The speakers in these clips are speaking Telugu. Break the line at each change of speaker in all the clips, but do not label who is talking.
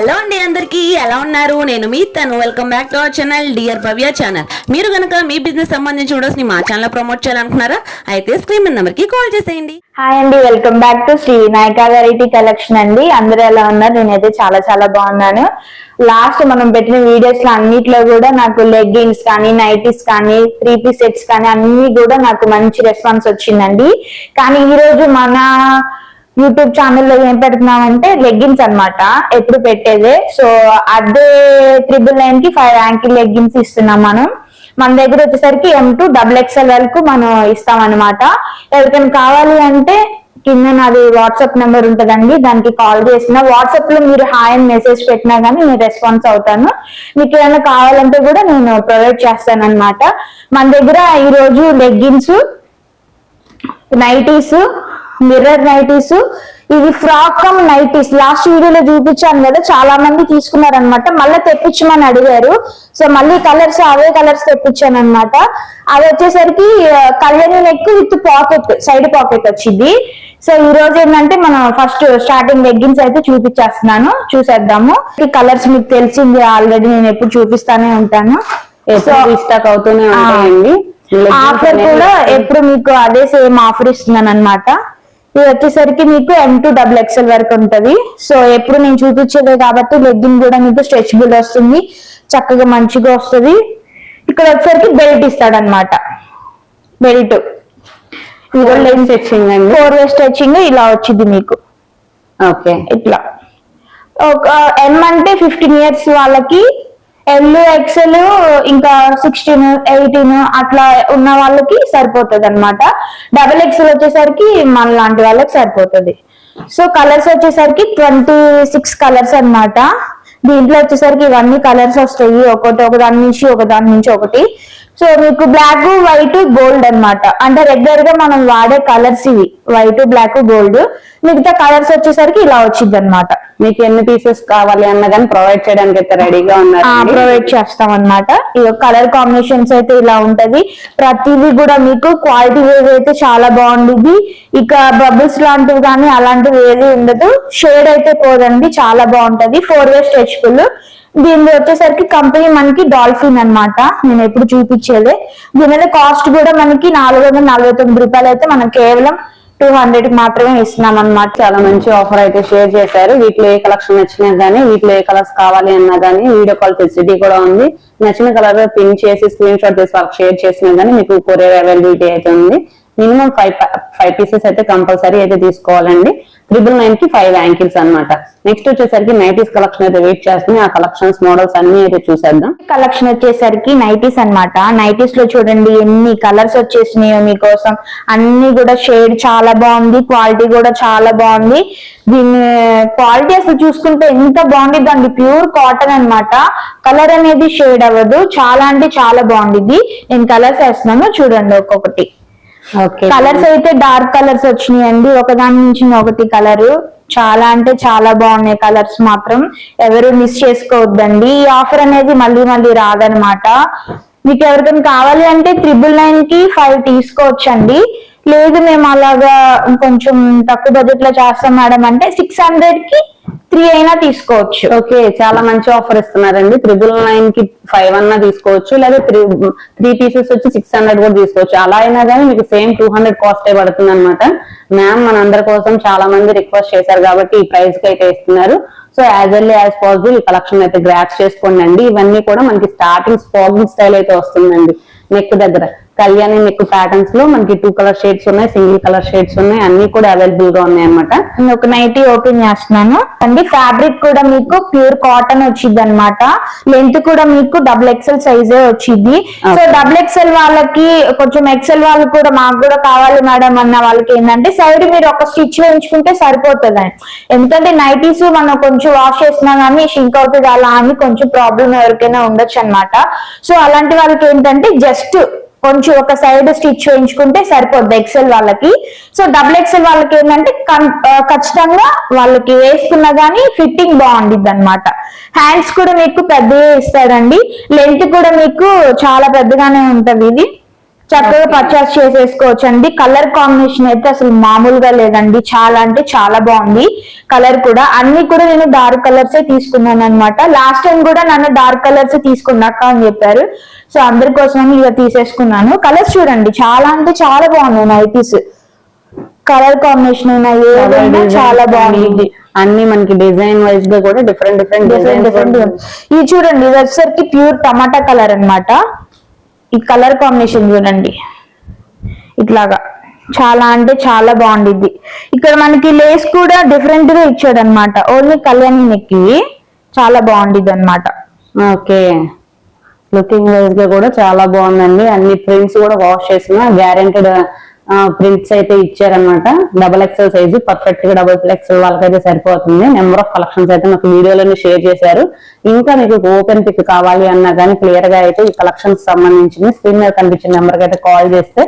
హలో అండి అందరికీ ఎలా ఉన్నారు? నేను మీ తను. Welcome back to our channel dear Bhavya channel మీరు కనుక మీ బిజినెస్ సంబంధించి వీడియోస్ని మా ఛానల్ ప్రమోట్ చేయాలనుకున్నారా అయితే స్క్రీన్ నెంబర్కి కాల్ చేసేయండి.
హాయ్ అండి welcome back to Sri Vinayaka variety collection అండి. అందరూ ఎలా ఉన్నారు? నేనైతే చాలా చాలా బాగున్నాను. లాస్ట్ మనం పెట్టిన వీడియోస్లో అన్నిట్లో కూడా నాకు లెగ్గిన్స్ కానీ నైటీస్ కానీ త్రీ పీస్ సెట్స్ కానీ అన్ని కూడా నాకు మంచి రెస్పాన్స్ వచ్చిందండి. కానీ ఈ రోజు మన యూట్యూబ్ ఛానల్లో ఏం పెడుతున్నామంటే లెగ్గిన్స్ అనమాట ఎప్పుడు పెట్టేదే. సో అదే త్రిబుల్ నైన్కి ఫైవ్ యాంకిల్ లెగ్గిన్స్ ఇస్తున్నాం మనం. మన దగ్గర వచ్చేసరికి ఎం టూ డబుల్ ఎక్స్ఎల్ వరకు మనం ఇస్తాం అనమాట ఎవరికైనా కావాలి అంటే కింద నాది వాట్సాప్ నెంబర్ ఉంటదండి. దానికి కాల్ చేసిన వాట్సాప్లో మీరు హాయ్ అని మెసేజ్ పెట్టినా గానీ నేను రెస్పాన్స్ అవుతాను. మీకు ఏమైనా కావాలంటే కూడా నేను ప్రొవైడ్ చేస్తాను అనమాట మన దగ్గర ఈ రోజు లెగ్గిన్స్ నైటీస్ మిర్రర్ నైటీస్. ఇది ఫ్రాక్ కమ్ నైటీస్. లాస్ట్ వీడియోలో చూపించాను కదా చాలా మంది తీసుకున్నారు అనమాట మళ్ళీ తెప్పించమని అడిగారు. సో మళ్ళీ కలర్స్ అవే కలర్స్ తెప్పించాను అనమాట అది వచ్చేసరికి Kalyani neck with pocket side pocket వచ్చింది. సో ఈ రోజు ఏంటంటే మనం ఫస్ట్ స్టార్టింగ్ లెగ్గిన్స్ అయితే చూపించేస్తున్నాను. చూసేద్దాము. ఈ కలర్స్ మీకు తెలిసింది ఆల్రెడీ నేను ఎప్పుడు చూపిస్తానే ఉంటాను.
రీస్టాక్ అవుతూనే ఉంటాయండి.
ఆఫర్ కూడా ఎప్పుడు మీకు అదే సేమ్ ఆఫర్ ఇస్తున్నాను అనమాట ఇది వచ్చేసరికి మీకు ఎం టూ డబుల్ ఎక్స్ఎల్ వరకు ఉంటది. సో ఎప్పుడు నేను చూపించేదే కాబట్టి లెగ్గిన్ కూడా మీకు స్ట్రెచబుల్ వస్తుంది. చక్కగా మంచిగా వస్తుంది. ఇక్కడ వచ్చేసరికి బెల్ట్ ఇస్తాడు అనమాట బెల్ట్
stitching అండి?
ఫోర్ వే స్ట్రెచింగ్ ఇలా వచ్చింది మీకు.
ఓకే.
ఇట్లా. ఒక ఎం అంటే ఫిఫ్టీన్ ఇయర్స్ వాళ్ళకి ఎల్ ఎక్సెల్ ఇంకా సిక్స్టీన్ ఎయిటీన్ అట్లా ఉన్న వాళ్ళకి సరిపోతుంది అనమాట డబుల్ ఎక్సెల్ వచ్చేసరికి మన లాంటి వాళ్ళకి సరిపోతుంది. సో కలర్స్ వచ్చేసరికి ట్వంటీ సిక్స్ కలర్స్ అన్నమాట. దీంట్లో వచ్చేసరికి ఇవన్నీ కలర్స్ వస్తాయి. ఒకటి ఒక దాని నుంచి ఒక దాని నుంచి ఒకటి. సో మీకు బ్లాక్ వైట్ గోల్డ్ అన్నమాట. అంటే రెగ్యులర్గా మనం వాడే కలర్స్ ఇవి. వైట్ బ్లాక్ గోల్డ్ మిగతా కలర్స్ వచ్చేసరికి ఇలా వచ్చింది అనమాట
మీకు ఎన్ని పీసెస్ కావాలి అన్న కానీ ప్రొవైడ్ చేయడానికి అయితే రెడీగా ఉన్నారు
ప్రొవైడ్ చేస్తాం అనమాట కలర్ కాంబినేషన్స్ అయితే ఇలా ఉంటది. ప్రతిదీ కూడా మీకు క్వాలిటీ వేవ్ అయితే చాలా బాగుంటుంది ఇక బబుల్స్ లాంటివి కానీ అలాంటివి ఏది ఉండదు. షేడ్ అయితే పోదండి చాలా బాగుంటది. ఫోర్ వే స్ట్రెచబుల్ దీనిలో వచ్చేసరికి కంపెనీ మనకి డాల్ఫిన్ అన్నమాట. నేను ఎప్పుడు చూపించేదే. దీని మీద కాస్ట్ కూడా మనకి నాలుగు వందల నలభై తొమ్మిది రూపాయలు అయితే మనం కేవలం టూ హండ్రెడ్ మాత్రమే ఇస్తున్నాం అన్నమాట
చాలా మంచి ఆఫర్ అయితే షేర్ చేశారు. వీటిలో ఏ కలెక్షన్ నచ్చినా గానీ వీటిలో ఏ కలర్స్ కావాలి అన్నా గానీ వీడియో కాల్ ఫెసిలిటీ కూడా ఉంది. నచ్చిన కలర్ పిన్ చేసి స్క్రీన్ షాట్ తీసి వాళ్ళకి షేర్ చేసినా గానీ మీకు కొరియర్ అవైలబిలిటీ అయితే ఉంది. మినిమం ఫైవ్ ఫైవ్ పీసెస్ అయితే కంపల్సరీ అయితే తీసుకోవాలండి. త్రిబుల్ నైన్కి ఫైవ్ యాంకిల్స్ అన్నమాట. నెక్స్ట్ వచ్చేసరికి నైటీస్ కలెక్షన్ అయితే వెయిట్ చేస్తుంది ఆ కలెక్షన్స్ మోడల్స్ అన్ని అయితే చూసేద్దాం.
కలెక్షన్ వచ్చేసరికి నైటీస్ అన్నమాట. నైటీస్లో చూడండి ఎన్ని కలర్స్ వచ్చేసినాయో మీకోసం. అన్ని కూడా షేడ్ చాలా బాగుంది. క్వాలిటీ కూడా చాలా బాగుంది. దీని క్వాలిటీ అసలు చూసుకుంటే ఎంత బాగుంది దానికి ప్యూర్ కాటన్ అన్నమాట. కలర్ అనేది షేడ్ అవ్వదు. చాలా అంటే చాలా బాగుంది నేను కలర్స్ వేస్తున్నాను. చూడండి ఒక్కొక్కటి. కలర్స్ అయితే డార్క్ కలర్స్ వచ్చినాయండి. ఒకదాని నుంచి ఒకటి కలర్ చాలా అంటే చాలా బాగున్నాయి కలర్స్ మాత్రం. ఎవరు మిస్ చేసుకోవద్దండి. ఈ ఆఫర్ అనేది మళ్ళీ మళ్ళీ రాదనమాట మీకు ఎవరికైనా కావాలి అంటే త్రిబుల్ నైన్కి ఫైవ్ తీసుకోవచ్చండి. లేదు మేము అలాగా కొంచెం తక్కువ బడ్జెట్లో చేస్తాం మేడం అంటే సిక్స్ హండ్రెడ్కి త్రీ అయినా తీసుకోవచ్చు.
ఓకే చాలా మంచి ఆఫర్ ఇస్తున్నారండి. త్రిబుల్ నైన్కి ఫైవ్ అన్నా తీసుకోవచ్చు. లేదా త్రీ త్రీ పీసెస్ వచ్చి సిక్స్ హండ్రెడ్ కూడా తీసుకోవచ్చు. అలా అయినా కానీ మీకు సేమ్ టూ హండ్రెడ్ కాస్ట్ అయి పడుతుంది అనమాట మ్యామ్ మనందరి కోసం చాలా మంది రిక్వెస్ట్ చేశారు కాబట్టి ఈ ప్రైస్కి అయితే ఇస్తున్నారు. So as early as possible ఈ కలెక్షన్ అయితే గ్రాప్స్ చేసుకోండి అండి. ఇవన్నీ కూడా మనకి స్టార్టింగ్ స్పాగింగ్ స్టైల్ అయితే వస్తుందండి. నెక్ దగ్గర. కళ్యాణి నెక్ ప్యాటర్న్స్లో మనకి టూ కలర్ షేడ్స్ ఉన్నాయి సింగిల్ కలర్ షేడ్స్ ఉన్నాయి అన్ని కూడా అవైలబుల్గా ఉన్నాయి అనమాట
నేను ఒక నైటీ ఓపెన్ చేస్తున్నాను. అండి ఫ్యాబ్రిక్ కూడా మీకు ప్యూర్ కాటన్ వచ్చింది అనమాట లెంత్ కూడా మీకు డబుల్ ఎక్స్ఎల్ సైజే వచ్చింది. సో డబుల్ ఎక్స్ఎల్ వాళ్ళకి కొంచెం ఎక్స్ఎల్ వాళ్ళకి కూడా మాకు కూడా కావాలి మేడం అన్న వాళ్ళకి ఏంటంటే సైడ్ మీరు ఒక స్టిచ్ వేయించుకుంటే సరిపోతుంది. ఎందుకంటే నైటీస్ మనం కొంచెం వాష్ చేసినా కానీ షింక్ అవుతుంది అలా అని కొంచెం ప్రాబ్లం ఎవరికైనా ఉండొచ్చు అన్నమాట. సో అలాంటి వాళ్ళకి ఏంటంటే జస్ట్ కొంచెం ఒక సైడ్ స్టిచ్ చేయించుకుంటే సరిపోద్ది ఎక్సెల్ వాళ్ళకి. సో డబుల్ ఎక్సెల్ వాళ్ళకి ఏంటంటే కం- ఖచ్చితంగా వాళ్ళకి వేసుకున్నా గానీ ఫిట్టింగ్ బాగుండిద్ది అనమాట హ్యాండ్స్ కూడా మీకు పెద్దగా ఇస్తారండి. లెంత్ కూడా మీకు చాలా పెద్దగానే ఉంటది ఇది. చక్కగా పర్చేస్ చేసేసుకోవచ్చు అండి కలర్ కాంబినేషన్ అయితే అసలు మామూలుగా లేదండి. చాలా అంటే చాలా బాగుంది. కలర్ కూడా. అన్ని కూడా నేను డార్క్ కలర్స్ తీసుకున్నాను అనమాట లాస్ట్ టైం కూడా నన్ను డార్క్ కలర్స్ తీసుకున్నాక అని చెప్పారు. సో అందరి కోసం ఇక తీసేసుకున్నాను. కలర్స్ చూడండి. చాలా అంటే చాలా బాగున్నాయి నైటీస్. కలర్ కాంబినేషన్ అయినా ఏదైనా చాలా బాగుంది.
అన్ని మనకి డిజైన్ వైజ్గా కూడా డిఫరెంట్ డిఫరెంట్
డిఫరెంట్ డిఫరెంట్ ఇది చూడండి. ఇది వచ్చేసరికి ప్యూర్ టమాటా కలర్ అన్నమాట. ఈ కలర్ కాంబినేషన్ చూడండి. ఇట్లాగా. చాలా అంటే చాలా బాగుండిద్ది. ఇక్కడ మనకి లేస్ కూడా డిఫరెంట్గా ఇచ్చాడు అనమాట ఓన్లీ కళ్యాణి నెక్కి చాలా బాగుండిద్ది అనమాట
ఓకే. లుకింగ్ వైజ్గా కూడా చాలా బాగుందండి. అన్ని ప్రింట్స్ కూడా వాష్ చేసిన గ్యారెంటెడ్ ప్రింట్స్ అయితే ఇచ్చారనమాట డబల్ ఎక్స్ఎల్ సైజు పర్ఫెక్ట్గా డబుల్ ఎక్స్ఎల్ వాళ్ళకైతే సరిపోతుంది. నెంబర్ ఆఫ్ కలెక్షన్స్ అయితే నాకు వీడియోలోనే షేర్ చేశారు. ఇంకా మీకు ఓపెన్ పిక్ కావాలి అన్నా కానీ క్లియర్గా అయితే ఈ కలెక్షన్స్ సంబంధించి స్క్రీన్ మీద కనిపించిన నెంబర్కి అయితే కాల్ చేస్తే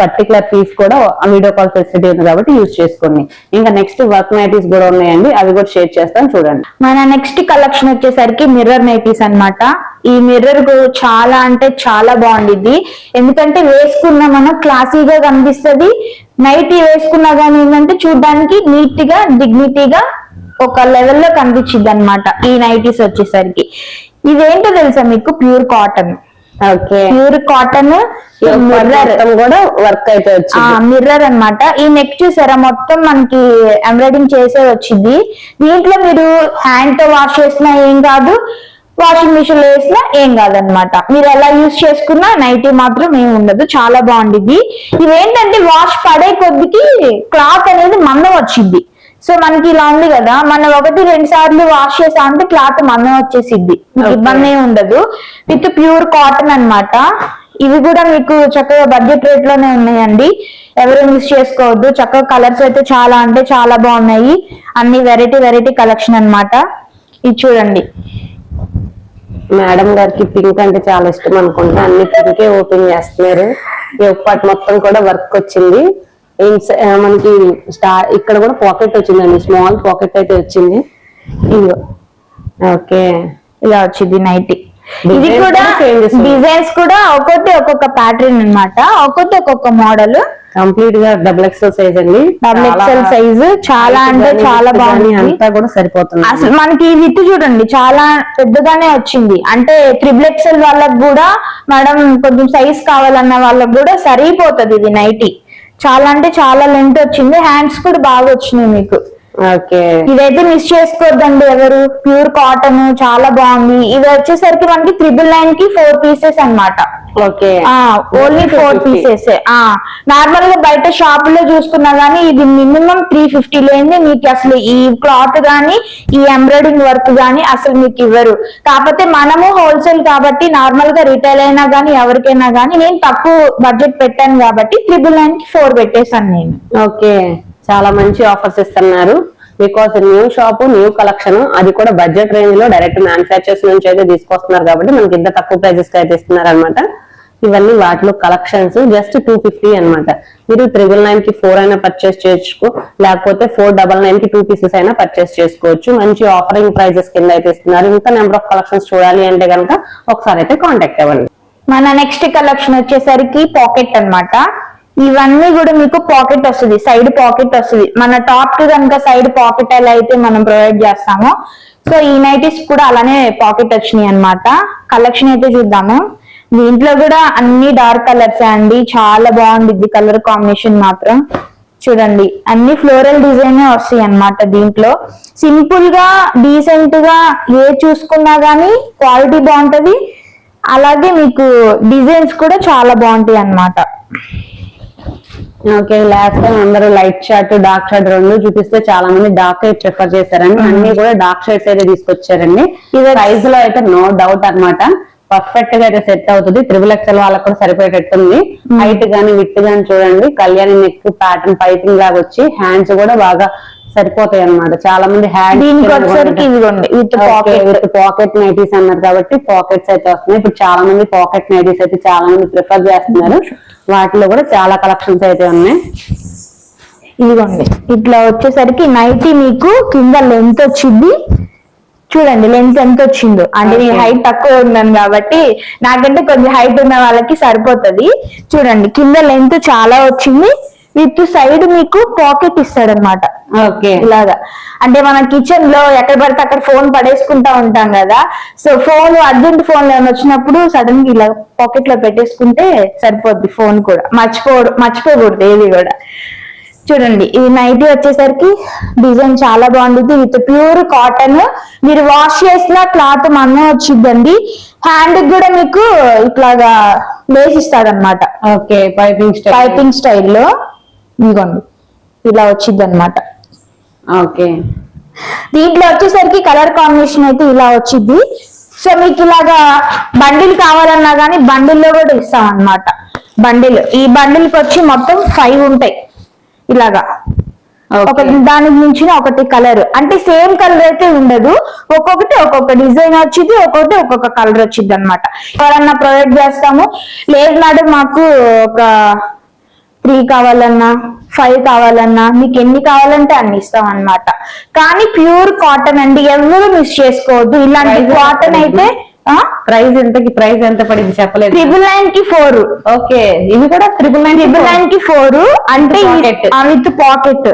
పర్టికులర్ పీస్ కూడా వీడియో కాల్ ఫెసిలిటీ ఉంది కాబట్టి యూజ్ చేసుకోండి. ఇంకా నెక్స్ట్ వర్క్ నైటీస్ కూడా ఉన్నాయండి అవి కూడా షేర్ చేస్తాను చూడండి.
మన నెక్స్ట్ కలెక్షన్ వచ్చేసరికి మిర్రర్ నైటీస్ అన్నమాట. ఈ మిర్రర్ చాలా అంటే చాలా బాగుండిద్ది. ఎందుకంటే వేసుకున్న మనం క్లాసీగా కనిపిస్తుంది. నైటీ వేసుకున్నా కానీ ఏంటంటే చూడడానికి నీట్గా డిగ్నిటీగా ఒక లెవెల్లో కనిపించింది అనమాట ఈ నైటీస్ వచ్చేసరికి. ఇదేంటో తెలుసా మీకు? Pure cotton pure cotton mirror
కూడా వర్క్ అయితే
మిర్రర్ అన్నమాట. ఈ నెక్ చూసారా? మొత్తం మనకి ఎంబ్రాయిడింగ్ చేసే వచ్చింది. దీంట్లో మీరు హ్యాండ్తో వాష్ చేసినా ఏం కాదు వాషింగ్ మిషన్లో వేసినా ఏం కాదనమాట మీరు ఎలా యూజ్ చేసుకున్నా నైటీ మాత్రం ఏం ఉండదు. చాలా బాగుండిద్ది. ఇవేంటంటే వాష్ పడే కొద్దికి క్లాత్ అనేది మందం వచ్చింది. సో మనకి ఇలా ఉంది కదా మనం ఒకటి రెండు సార్లు వాష్ చేసా అంటే క్లాత్ మందం వచ్చేసిద్ది. మీకు. ఇబ్బంది ఏం ఉండదు. విత్ ప్యూర్ కాటన్ అన్నమాట. ఇవి కూడా మీకు చక్కగా బడ్జెట్ రేట్లోనే ఉన్నాయండి. ఎవరు మిస్ చేసుకోవద్దు. చక్కగా కలర్స్ అయితే చాలా అంటే చాలా బాగున్నాయి. అన్ని వెరైటీ వెరైటీ కలెక్షన్ అన్నమాట. ఇది చూడండి.
మేడం గారికి పింక్ అంటే చాలా ఇష్టం అనుకుంటా. అన్ని పింకే ఓపెన్ చేస్తున్నారు. ఈ ఒక్కటి మొత్తం కూడా వర్క్ వచ్చింది. మనకి స్టార్ ఇక్కడ కూడా పాకెట్ వచ్చిందండి. స్మాల్ పాకెట్ అయితే వచ్చింది.
ఇదిగో.
ఓకే
ఇలా వచ్చింది నైటీ ఇది కూడా. డిజైన్స్ కూడా ఒక్కొక్కటి ఒక్కొక్క ప్యాటర్న్ అన్నమాట. ఒక్కొక్కటి ఒక్కొక్క మోడల్
కంప్లీట్గా డబుల్ ఎక్స్ఎల్ సైజ్ అండి.
డబుల్ ఎక్స్ఎల్ సైజ్ చాలా అంటే చాలా బాగుంది.
అంతా కూడా సరిపోతుంది.
అసలు మనకి విత్ చూడండి చాలా పెద్దగానే వచ్చింది. అంటే త్రిబుల్ ఎక్సెల్ వాళ్ళకి కూడా మేడం కొంచెం సైజ్ కావాలన్న వాళ్ళకి కూడా సరిపోతుంది ఇది నైటీ చాలా అంటే చాలా లెంత్ వచ్చింది. హ్యాండ్స్ కూడా బాగా వచ్చినాయి మీకు. ఇదైతే మిస్ చేసుకోవద్దండి ఎవరు. ప్యూర్ కాటన్ చాలా బాగుంది. ఇది వచ్చేసరికి మనకి త్రిబుల్ నైన్కి ఫోర్ పీసెస్ అన్నమాట.
ఓకే.
Only four
250.
పీసెస్ నార్మల్గా బయట షాప్లో చూసుకున్నా గానీ ఇది మినిమం త్రీ ఫిఫ్టీ లేని మీకు అసలు ఈ క్లాత్ గానీ ఈ ఎంబ్రాయిడింగ్ వర్క్ గానీ అసలు మీకు ఇవ్వరు. కాకపోతే మనము హోల్సేల్ కాబట్టి నార్మల్గా రిటైల్ అయినా గానీ ఎవరికైనా గానీ నేను తక్కువ బడ్జెట్ పెట్టాను కాబట్టి త్రిబుల్ నైన్కి ఫోర్ పెట్టేశాను నేను.
ఓకే. చాలా మంచి ఆఫర్స్ ఇస్తున్నారు. Because new shop new collection అది కూడా బడ్జెట్ రేంజ్లో డైరెక్ట్ మ్యానుఫాక్చర్స్ నుంచి అయితే తీసుకొస్తున్నారు కాబట్టి మనకి ఇంత తక్కువ ప్రైజెస్కి అయితే ఇస్తున్నారు అనమాట ఇవన్నీ వాటిలో కలెక్షన్స్ జస్ట్ టూ ఫిఫ్టీ అనమాట మీరు త్రిబుల్ నైన్కి ఫోర్ అయినా పర్చేస్ చేసుకో లేకపోతే ఫోర్ డబల్ నైన్కి టూ పీసెస్ అయినా పర్చేస్ చేసుకోవచ్చు. మంచి ఆఫరింగ్ ప్రైజెస్ కింద అయితే ఇస్తున్నారు. ఇంకా నెంబర్ ఆఫ్ కలెక్షన్స్ చూడాలి అంటే కనుక ఒకసారి అయితే కాంటాక్ట్ అవ్వండి.
మన నెక్స్ట్ కలెక్షన్ వచ్చేసరికి పాకెట్ అన్నమాట. ఇవన్నీ కూడా మీకు పాకెట్ వస్తుంది సైడ్ పాకెట్ వస్తుంది. మన టాప్కి కనుక సైడ్ పాకెట్ ఎలా అయితే మనం ప్రొవైడ్ చేస్తామో సో ఈ నైటీస్ కూడా అలానే పాకెట్ వచ్చినాయి అన్నమాట. కలెక్షన్ అయితే చూద్దాము. దీంట్లో కూడా అన్ని డార్క్ కలర్స్ అండి. చాలా బాగుంది కలర్ కాంబినేషన్ మాత్రం. చూడండి అన్ని ఫ్లోరల్ డిజైన్ వస్తాయి అన్నమాట దీంట్లో. సింపుల్గా డీసెంట్గా ఏ చూసుకున్నా గానీ క్వాలిటీ బాగుంటది. అలాగే మీకు డిజైన్స్ కూడా చాలా బాగుంటాయి అన్నమాట.
ఓకే లాస్ట్ టైం అందరూ లైట్ షర్ట్ డార్క్ షర్ట్ రెండు చూపిస్తే చాలా మంది డార్క్ అయితే ప్రిఫర్ చేశారండి అన్ని కూడా డార్క్ షర్ట్స్ అయితే తీసుకొచ్చారండి.
ఇది-
ప్రైస్లో అయితే నో డౌట్ అన్నమాట. పర్ఫెక్ట్గా అయితే సెట్ అవుతుంది. త్రిబుల్ ఎక్స్ఎల్ వాళ్ళకి కూడా సరిపోయేటట్టుంది. హైట్ గానీ విత్ గానీ చూడండి. కళ్యాణి నెక్ ప్యాటర్న్ పైపింగ్ లాగా వచ్చి హ్యాండ్స్ కూడా బాగా సరిపోతాయి అన్నమాట. చాలా మంది హ్యాండ్
పాకెట్
నైటీస్ అన్నారు కాబట్టి పాకెట్స్ అయితే వస్తున్నాయి. ఇప్పుడు చాలా మంది పాకెట్ నైటీస్ అయితే చాలా మంది ప్రిఫర్ చేస్తున్నారు. వాటిలో కూడా చాలా కలెక్షన్స్ అయితే ఉన్నాయి.
ఇదిగోండి ఇట్లా వచ్చేసరికి నైటీ మీకు కింద లెంత్ వచ్చింది. చూడండి లెన్స్ ఎంత వచ్చిందో. అంటే నేను. హైట్ తక్కువ ఉన్నాను కాబట్టి నాకంటే కొంచెం హైట్ ఉన్న వాళ్ళకి సరిపోతది. చూడండి కింద లెంత్ చాలా వచ్చింది. విత్ సైడ్ మీకు పాకెట్ ఇస్తాడు అనమాట
ఓకే.
ఇలాగా. అంటే మనం కిచెన్లో ఎక్కడ పడితే అక్కడ ఫోన్ పడేసుకుంటా ఉంటాం కదా. సో ఫోన్ అర్జెంట్ ఫోన్ ఏమైనా వచ్చినప్పుడు సడన్గా ఇలా పాకెట్లో పెట్టేసుకుంటే సరిపోద్ది ఫోన్ కూడా. మర్చిపోడు మర్చిపోకూడదు ఏది కూడా. చూడండి ఈ నైటీ వచ్చేసరికి డిజైన్ చాలా బాగుంటుంది విత్ ప్యూర్ కాటన్. మీరు వాష్ చేసిన క్లాత్ మన్నే వచ్చిందండి హ్యాండ్ కూడా మీకు ఇట్లాగా లేస్ ఇస్తాడనమాట
ఓకే పైపింగ్ స్టైల్
పైపింగ్ స్టైల్లో ఇదిగోండి. ఇలా వచ్చింది అనమాట
ఓకే.
దీంట్లో వచ్చేసరికి కలర్ కాంబినేషన్ అయితే ఇలా వచ్చింది. సో మీకు ఇలాగా బండిల్ కావాలన్నా కానీ బండిల్లో కూడా ఇస్తాం అన్నమాట బండిల్. ఈ బండిల్కి వచ్చి మొత్తం ఫైవ్ ఉంటాయి. ఇలాగా. ఒక దానికి మించిన ఒకటి కలర్. అంటే సేమ్ కలర్ అయితే ఉండదు. ఒక్కొక్కటి ఒక్కొక్క డిజైన్ వచ్చింది ఒక్కొక్కటి ఒక్కొక్క కలర్ వచ్చింది అనమాట ఎవరన్నా ప్రొవైడ్ చేస్తాము. లేదు మేడం మాకు ఒక త్రీ కావాలన్నా ఫైవ్ కావాలన్నా మీకు ఎన్ని కావాలంటే అన్ని ఇస్తాం అన్నమాట కానీ ప్యూర్ కాటన్ అండి ఎవరు మిస్ చేసుకోవద్దు. ఇలాంటి కాటన్ అయితే
ప్రైస్ ఎంతకి ప్రైస్ ఎంత పడింది చెప్పలేదు.
ట్రిపుల్ నైన్కి ఫోర్
ఓకే ఇవి కూడా ట్రిపుల్ నైన్
ట్రిపుల్ నైన్కి ఫోర్ అంటే. విత్ పాకెట్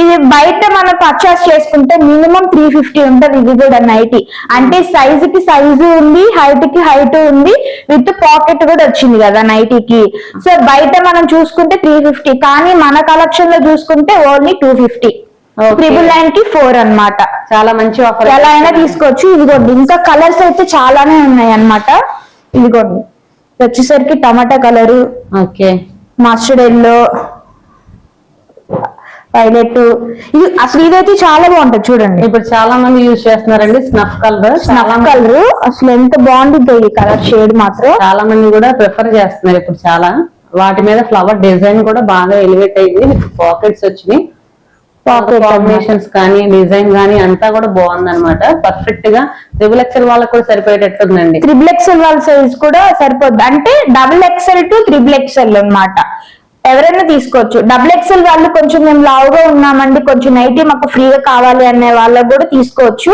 ఇది బయట మనం పర్చేస్ చేసుకుంటే మినిమం త్రీ ఫిఫ్టీ ఉంటది ఇది కూడా నైటీ అంటే సైజ్కి సైజు ఉంది హైట్కి హైట్ ఉంది విత్ పాకెట్ కూడా వచ్చింది కదా నైటీకి సో బయట మనం చూసుకుంటే త్రీ ఫిఫ్టీ కానీ మన కలెక్షన్లో చూసుకుంటే ఓన్లీ టూ ఫిఫ్టీ. ట్రిపుల్ నైన్కి ఫోర్ అన్నమాట.
చాలా మంచి ఆఫర్
ఎలా అయినా తీసుకోవచ్చు. ఇదిగోండి ఇంకా కలర్స్ అయితే చాలానే ఉన్నాయి అన్నమాట ఇదిగోండి ఇది వచ్చేసరికి టమాటా colour
okay.
Mustard yellow violet ఇది అసలు ఇదైతే చాలా బాగుంటది చూడండి.
ఇప్పుడు చాలా మంది యూజ్ చేస్తున్నారండి స్నఫ్ కలర్
స్నఫ్ కలర్ అసలు ఎంత బాగుంటుంది ఈ కలర్ షేడ్ మాత్రం.
చాలా మంది కూడా ప్రిఫర్ చేస్తున్నారు ఇప్పుడు చాలా. వాటి మీద ఫ్లవర్ డిజైన్ కూడా బాగా ఎలివేట్ అయింది. పాకెట్స్ వచ్చినాయి.
Pocket
కాంబినేషన్స్ కానీ డిజైన్ కానీ అంతా కూడా బాగుంది అనమాట పర్ఫెక్ట్గా త్రిబుల్ ఎక్సెల్ వాళ్ళకి కూడా సరిపోయేటట్టుందండి.
త్రిబుల్ ఎక్సెల్ వాళ్ళ సైజ్ కూడా సరిపోద్ది. అంటే double XL to triple XL అన్నమాట. ఎవరైనా తీసుకోవచ్చు. డబుల్ ఎక్సెల్ వాళ్ళు కొంచెం మేము లావుగా ఉన్నామండి కొంచెం నైటీ మాకు ఫ్రీగా కావాలి అనే వాళ్ళకు కూడా తీసుకోవచ్చు.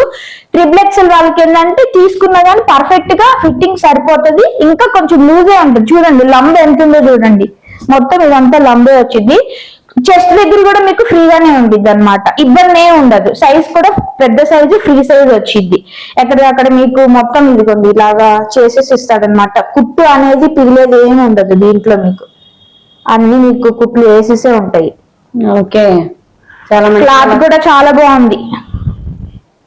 ట్రిపుల్ ఎక్సెల్ వాళ్ళకి ఏంటంటే తీసుకున్న కానీ పర్ఫెక్ట్గా ఫిట్టింగ్ సరిపోతుంది. ఇంకా కొంచెం లూజే ఉంటుంది. చూడండి లంబ ఎంత ఉందో చూడండి. మొత్తం ఇదంతా లంబే వచ్చింది. చెస్ట్ దగ్గర కూడా మీకు ఫ్రీగానే ఉండిద్ది అనమాట ఇబ్బంది ఉండదు. సైజ్ కూడా పెద్ద సైజు ఫ్రీ సైజ్ వచ్చింది ఎక్కడికక్కడ మీకు మొత్తం ఇదిగోండి ఇలాగా చేసేసి ఇస్తాడనమాట కుట్టు అనేది పిగిలేది ఏమి ఉండదు దీంట్లో మీకు. అన్ని మీకు కుట్లు వేసేసే ఉంటాయి.
ఓకే. చాలా
క్లాత్ కూడా చాలా బాగుంది.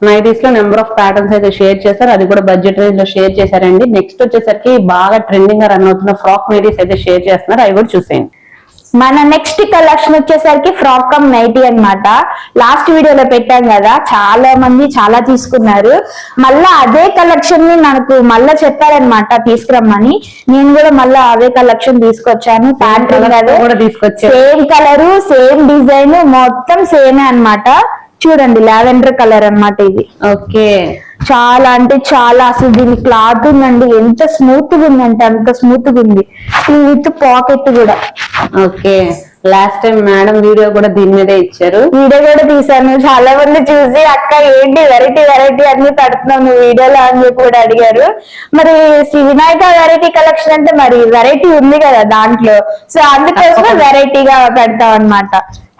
నైటీస్లో నెంబర్ ఆఫ్ ప్యాటర్న్స్ అయితే షేర్ చేశారు. అది కూడా బడ్జెట్ రేంజ్లో షేర్ చేశారండి. నెక్స్ట్ వచ్చేసరికి బాగా ట్రెండింగ్గా రన్ అవుతున్న ఫ్రాక్ నైటీస్ అయితే షేర్ చేస్తున్నారు. అవి కూడా చూసేయండి.
మన నెక్స్ట్ కలెక్షన్ వచ్చేసరికి ఫ్రాక్ కమ్ నైటీ అన్నమాట. లాస్ట్ వీడియోలో పెట్టాం కదా చాలా మంది చాలా తీసుకున్నారు. మళ్ళా అదే కలెక్షన్ని నాకు మళ్ళా చెప్పారనమాట తీసుకురమ్మని. నేను కూడా మళ్ళా అదే కలెక్షన్ తీసుకొచ్చాను.
తీసుకొచ్చారు.
సేమ్ కలర్ సేమ్ డిజైన్ మొత్తం సేమే అన్నమాట. చూడండి లావెండర్ కలర్ అన్నమాట ఇది.
ఓకే.
చాలా అంటే చాలా అసలు దీని క్లాత్ ఉందండి ఎంత స్మూత్గా ఉందంటే అంత స్మూత్గా ఉంది విత్ పాకెట్ కూడా.
Okay. Last time madam video కూడా దీని మీదే ఇచ్చారు.
వీడియో కూడా తీసాను చాలా మంది చూసి అక్క ఏంటి వెరైటీ వెరైటీ అన్ని పెడుతున్నావు నువ్వు వీడియోలో అని చెప్పి కూడా అడిగారు. మరి శ్రీ వినాయక వెరైటీ కలెక్షన్ అంటే మరి వెరైటీ ఉంది కదా దాంట్లో. సో అందుకోసమే వెరైటీగా పెడతాం అన్నమాట.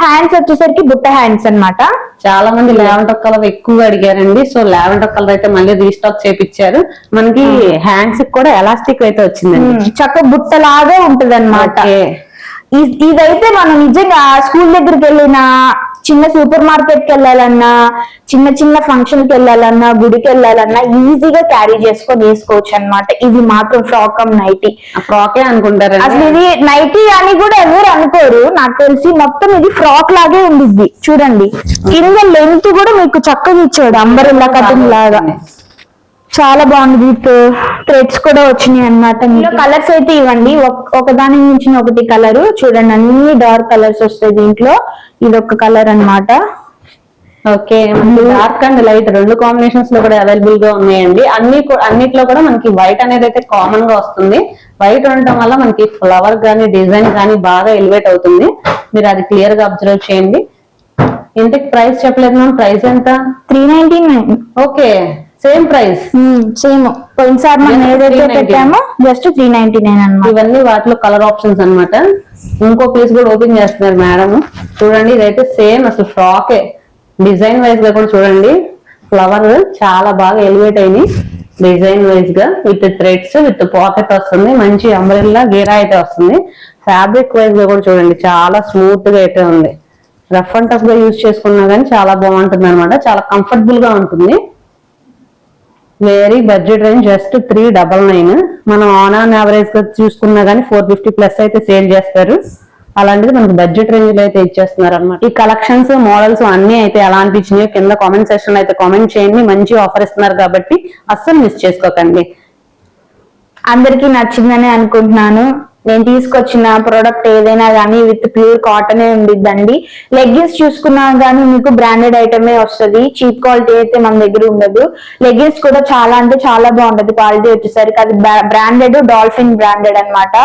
హ్యాండ్స్ వచ్చేసరికి బుట్ట హ్యాండ్స్ అన్నమాట.
చాలా మంది లావెండర్ కలర్ ఎక్కువగా అడిగారండి. సో లావెండర్ కలర్ అయితే మళ్ళీ రీస్టాక్ చేపించారు మనకి హ్యాండ్స్ కూడా ఎలాస్టిక్ అయితే వచ్చిందండి.
చక్క బుట్టలాగా ఉంటది
ఓకే.
ఇదైతే మనం నిజంగా స్కూల్ దగ్గరికి వెళ్ళినా చిన్న సూపర్ మార్కెట్కి వెళ్ళాలన్నా చిన్న చిన్న ఫంక్షన్కి వెళ్ళాలన్నా గుడికి వెళ్ళాలన్నా ఈజీగా క్యారీ చేసుకొని వేసుకోవచ్చు అన్నమాట. ఇది మాత్రం ఫ్రాక్ నైటీ
ఫ్రాకే అనుకుంటారండి?
అసలు ఇది నైటీ అని కూడా ఎవరు అనుకోరు. నాకు తెలిసి మొత్తం ఇది ఫ్రాక్ లాగే ఉండిద్ది. చూడండి. కింద లెంత్ కూడా మీకు చక్కగా ఇచ్చాడు అంబరిల్లా కటింగ్ లాగా. చాలా బాగుంది. విత్ థ్రెడ్స్ కూడా వచ్చినాయి అన్నమాట కలర్స్ అయితే ఇవ్వండి. ఒక- ఒకదాని నుంచి ఒకటి కలర్ చూడండి అన్ని డార్క్ కలర్స్ వస్తాయి దీంట్లో. ఇది ఒక కలర్ అన్నమాట.
ఓకే డార్క్ అండ్ లైట్ రెండు కాంబినేషన్స్లో కూడా అవైలబుల్గా ఉన్నాయండి. అన్ని అన్నిట్లో కూడా మనకి వైట్ అనేది అయితే కామన్గా వస్తుంది. వైట్ ఉండటం వల్ల మనకి ఫ్లవర్ గానీ డిజైన్ గానీ బాగా ఎలివేట్ అవుతుంది. మీరు అది క్లియర్గా అబ్జర్వ్ చేయండి. ఇంతకి ప్రైస్ చెప్పలేదు మ్యామ్ ప్రైస్ ఎంత?
Three ninety nine
okay. Same price.
Same. పోయినసారి మనం ఏదైతే
399.
పెట్టామో జస్ట్ త్రీ నైన్టీ నైన్ అనమాట
ఇవన్నీ వాటిలో కలర్ ఆప్షన్స్ అన్నమాట. ఇంకో పీస్ కూడా ఓపెన్ చేస్తున్నారు మేడం చూడండి ఇదైతే సేమ్ అసలు ఫ్రాకే డిజైన్ వైజ్గా కూడా చూడండి. ఫ్లవర్ చాలా బాగా ఎలివేట్ అయింది డిజైన్ వైజ్గా విత్ థ్రెడ్స్ విత్ పాకెట్ వస్తుంది. మంచి అంబ్రెల్లా గీరా అయితే వస్తుంది. ఫ్యాబ్రిక్ వైజ్గా కూడా చూడండి చాలా స్మూత్గా అయితే ఉంది. రఫ్ అండ్ టఫ్గా యూజ్ చేసుకున్నా కానీ చాలా బాగుంటుంది అనమాట చాలా కంఫర్టబుల్గా ఉంటుంది. Very budget range just three double nine మనం ఆన్ ఆన్ యావరేజ్గా చూసుకున్నా గానీ ఫోర్ ఫిఫ్టీ ప్లస్ అయితే సేల్ చేస్తారు. అలాంటిది మనకు బడ్జెట్ రేంజ్లో అయితే ఇచ్చేస్తున్నారు అనమాట ఈ కలెక్షన్స్ మోడల్స్ అన్ని అయితే ఎలా అనిపించినాయో కింద కామెంట్ సెక్షన్లో అయితే కామెంట్ చేయండి. మంచి ఆఫర్ ఇస్తున్నారు కాబట్టి అస్సలు మిస్ చేసుకోకండి.
అందరికీ నచ్చిందని అనుకుంటున్నాను. నేను తీసుకొచ్చిన ప్రోడక్ట్ ఏదైనా కానీ విత్ ప్యూర్ కాటన్ ఉండిద్దండి. లెగ్గిన్స్ చూసుకున్నా కానీ మీకు బ్రాండెడ్ ఐటమే వస్తుంది. చీప్ క్వాలిటీ అయితే మన దగ్గర ఉండదు. లెగ్గిన్స్ కూడా చాలా అంటే చాలా బాగుంటది క్వాలిటీ వచ్చేసరికి. అది బ్రాండెడ్ డాల్ఫిన్ బ్రాండెడ్ అనమాట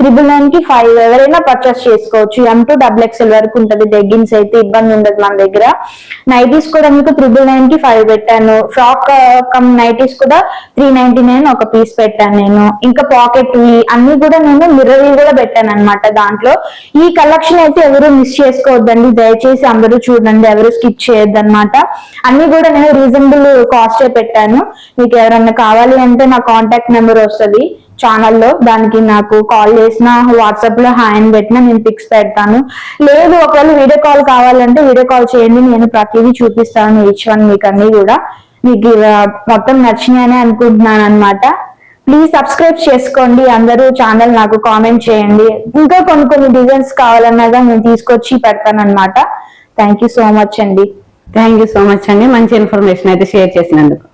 త్రిబుల్ నైన్కి ఫైవ్ ఎవరైనా పర్చేస్ చేసుకోవచ్చు. ఎం టు డబుల్ ఎక్స్ఎల్ వరకు ఉంటది. లెగ్గిన్స్ అయితే ఇబ్బంది ఉండదు మన దగ్గర. నైటీస్ కూడా మీకు త్రిబుల్ నైన్కి ఫైవ్ పెట్టాను. ఫ్రాక్ కమ్ నైటీస్ కూడా త్రీ నైన్టీ నైన్ ఒక పీస్ పెట్టాను నేను. ఇంకా పాకెట్ అన్ని కూడా నేను మిర్రర్ కూడా పెట్టాను అనమాట దాంట్లో. ఈ కలెక్షన్ అయితే ఎవరు మిస్ చేసుకోవద్దండి. దయచేసి అందరూ చూడండి ఎవరు స్కిప్ చేయొద్దు అనమాట అన్ని కూడా నేను రీజనబుల్ కాస్ట్ పెట్టాను. మీకు ఎవరన్నా కావాలి అంటే నా కాంటాక్ట్ నెంబర్ వస్తుంది ఛానల్లో. దానికి నాకు కాల్ చేసిన వాట్సాప్లో హాయ్ అని పెట్టినా నేను పిక్స్ పెడతాను. లేదు ఒకవేళ వీడియో కాల్ కావాలంటే వీడియో కాల్ చేయండి. నేను ప్రతిదీ చూపిస్తాను ఈచ్ వన్ మీకు అన్ని కూడా. మీకు మొత్తం నచ్చినాయని అనుకుంటున్నాను అనమాట ప్లీజ్ సబ్స్క్రైబ్ చేసుకోండి. అందరూ ఛానల్ నాకు కామెంట్ చేయండి. ఇంకా కొన్ని కొన్ని డిజైన్స్ కావాలన్నగా నేను తీసుకొచ్చి పెడతానమాట థ్యాంక్ యూ సో మచ్ అండి.
థ్యాంక్ యూ సో మచ్ అండి. మంచి ఇన్ఫర్మేషన్ అయితే షేర్ చేసినందుకు.